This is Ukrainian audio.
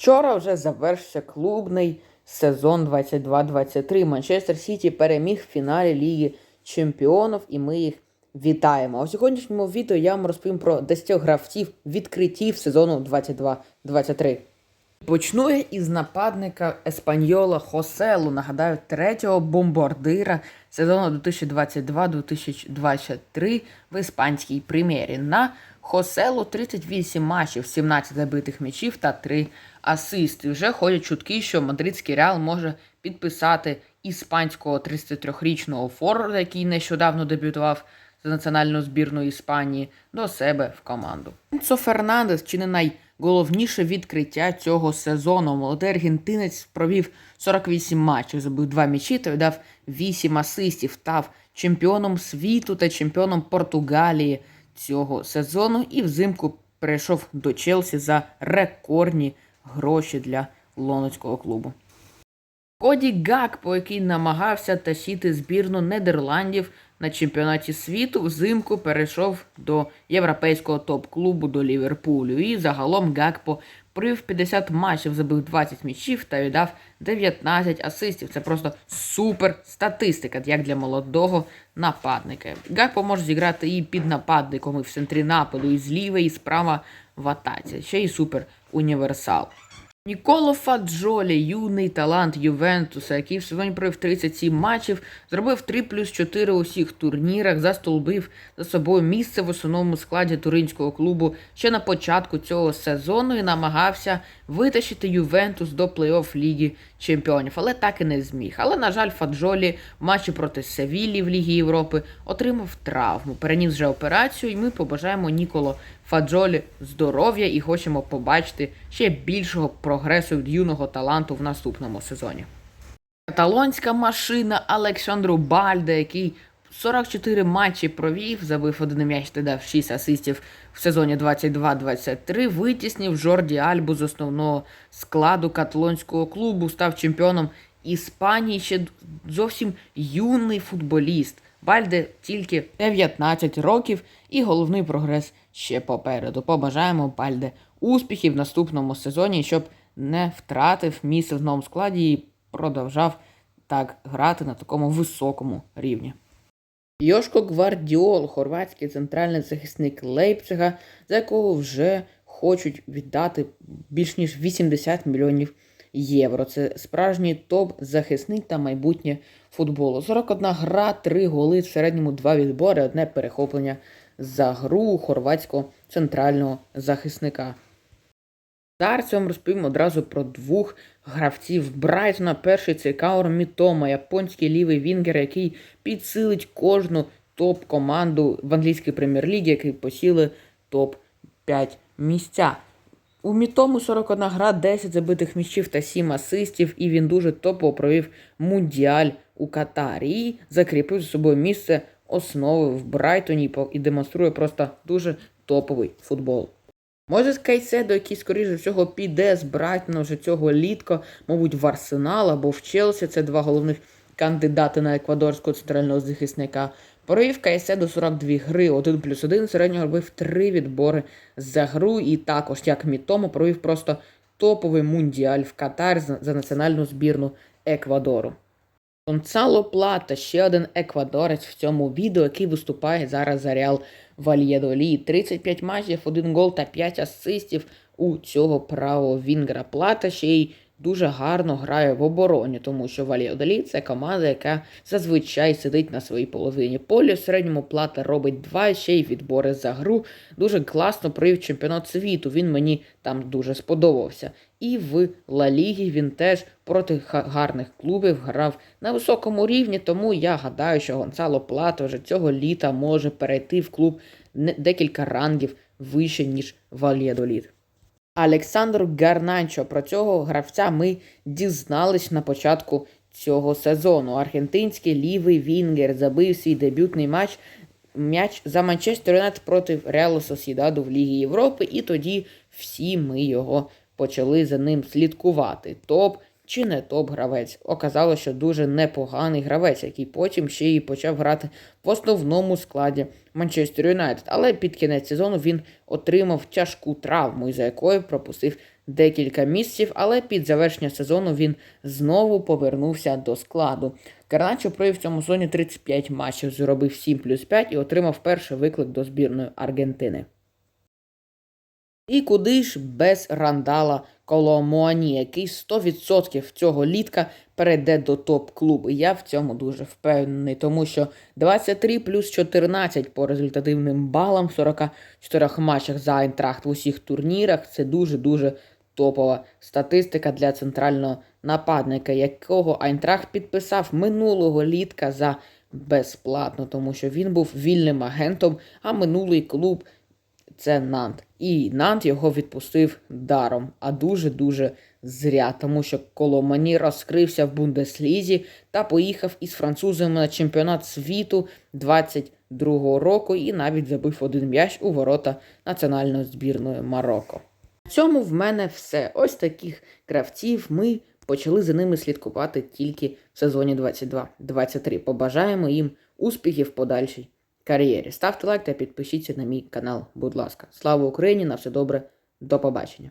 Вчора вже завершився клубний сезон 22-23. Манчестер Сіті переміг в фіналі Ліги Чемпіонів, і ми їх вітаємо. А у сьогоднішньому відео я вам розповім про 10 гравців відкриттів сезону 22-23. Почну я із нападника Еспаньола Хоселу. Нагадаю, третього бомбардира сезону 2022-2023 в іспанській прем'єрі. На Хоселу 38 матчів, 17 забитих м'ячів та 3 асисти. Вже ходять чутки, що мадридський реал може підписати іспанського 33-річного форварда, який нещодавно дебютував за національну збірну Іспанії, до себе в команду. Енцо Фернандес чи не найголовніше відкриття цього сезону. Молодий аргентинець провів 48 матчів, забив 2 м'ячі та віддав 8 асистів. Став чемпіоном світу та чемпіоном Португалії цього сезону і взимку перейшов до Челсі за рекордні гроші для лондонського клубу. Коді Гакпо, який намагався тащити збірну Нідерландів на чемпіонаті світу, взимку перейшов до європейського топ-клубу до Ліверпулю. І загалом Гакпо провів 50 матчів, забив 20 м'ячів та віддав 19 асистів. Це просто супер статистика, як для молодого нападника. Гакпо може зіграти і під нападником, і в центрі нападу, і зліва, і справа в атаці. Ще й супер універсал. Ніколо Фаджолі, юний талант Ювентуса, який в сезоні провів 37 матчів, зробив 3 плюс 4 у всіх турнірах, застолбив за собою місце в основному складі туринського клубу ще на початку цього сезону і намагався витащити Ювентус до плей-офф Ліги Чемпіонів, але так і не зміг. Але, на жаль, Фаджолі в матчі проти Севілі в Лігі Європи отримав травму, переніс вже операцію, і ми побажаємо Ніколо Фаджолі здоров'я і хочемо побачити ще більшого прогресу від юного таланту в наступному сезоні. Каталонська машина Олександру Бальде, який 44 матчі провів, забив один м'яч та дав 6 асистів в сезоні 22-23, витіснив Жорді Альбу з основного складу каталонського клубу, став чемпіоном Іспанії, ще зовсім юний футболіст. Бальде тільки 19 років і головний прогрес ще попереду. Побажаємо Бальде успіхів в наступному сезоні, щоб не втратив місце в новому складі і продовжав так грати на такому високому рівні. Йошко Гвардіол, хорватський центральний захисник Лейпцига, за якого вже хочуть віддати більш ніж 80 мільйонів євро. Це справжній топ-захисник та майбутнє футболу. 41 гра, 3 голи, в середньому 2 відбори, одне перехоплення за гру хорватського центрального захисника. Я розповім одразу про двох гравців Брайтона. Перший це Каор Мітома, японський лівий вінгер, який підсилить кожну топ-команду в англійській прем'єр-лігі, який посіли топ-5 місця. У Мітому 41 гра, 10 забитих м'ячів та 7 асистів, і він дуже топово провів мундіаль у Катарі і закріпив за собою місце основи в Брайтоні і демонструє просто дуже топовий футбол. Може, з Кайседо, який, скоріш за всього, піде з Брайтона вже цього літка, мабуть, в Арсенал або в Челсі. Це два головних кандидати на еквадорського центрального захисника. Провів Кайседо 42 гри, 1 плюс 1, середньо робив 3 відбори за гру. І також, як Мітому, провів просто топовий мундіаль в Катар за національну збірну Еквадору. Гонсало Плата, ще один еквадорець в цьому відео, який виступає зараз за Реал Вальєдолі. 35 матчів, 1 гол та 5 асистів у цього правого Вінгера. Плата ще й дуже гарно грає в обороні, тому що Вальєдолі це команда, яка зазвичай сидить на своїй половині поля. В середньому Плата робить два ще й відбори за гру. Дуже класно провів чемпіонат світу. Він мені там дуже сподобався. І в Ла Лігі він теж проти гарних клубів грав на високому рівні, тому я гадаю, що Гонсало Плата вже цього літа може перейти в клуб декілька рангів вище, ніж Вальєдоліт. Олександр Гарнанчо. Про цього гравця ми дізнались на початку цього сезону. Аргентинський лівий Вінгер забив свій дебютний матч м'яч за Манчестер Юнайтед проти Реалу Сосідаду в Лігі Європи, і тоді всі ми його почали за ним слідкувати. Топ чи не топ-гравець. Оказалося, дуже непоганий гравець, який потім ще й почав грати в основному складі Манчестер Юнайтед. Але під кінець сезону він отримав тяжку травму, із-за якої пропустив декілька місяців, але під завершення сезону він знову повернувся до складу. Карначо провів в цьому сезоні 35 матчів, зробив 7 плюс 5 і отримав перший виклик до збірної Аргентини. І куди ж без Рандала Коломуані, який 100% цього літка перейде до топ-клубу. Я в цьому дуже впевнений, тому що 23 плюс 14 по результативним балам в 44 матчах за Айнтрахт в усіх турнірах. Це дуже-дуже топова статистика для центрального нападника, якого Айнтрахт підписав минулого літка за безплатно, тому що він був вільним агентом, а минулий клуб це Нант. І Нант його відпустив даром, а дуже-дуже зря, тому що Коломані розкрився в Бундеслізі та поїхав із французами на чемпіонат світу 22-го року і навіть забив один м'яч у ворота національної збірної Марокко. На цьому в мене все. Ось таких гравців ми почали за ними слідкувати тільки в сезоні 22-23. Побажаємо їм успіхів подальшій кар'єрі. Ставте лайк та підпишіться на мій канал, будь ласка. Слава Україні! На все добре, до побачення!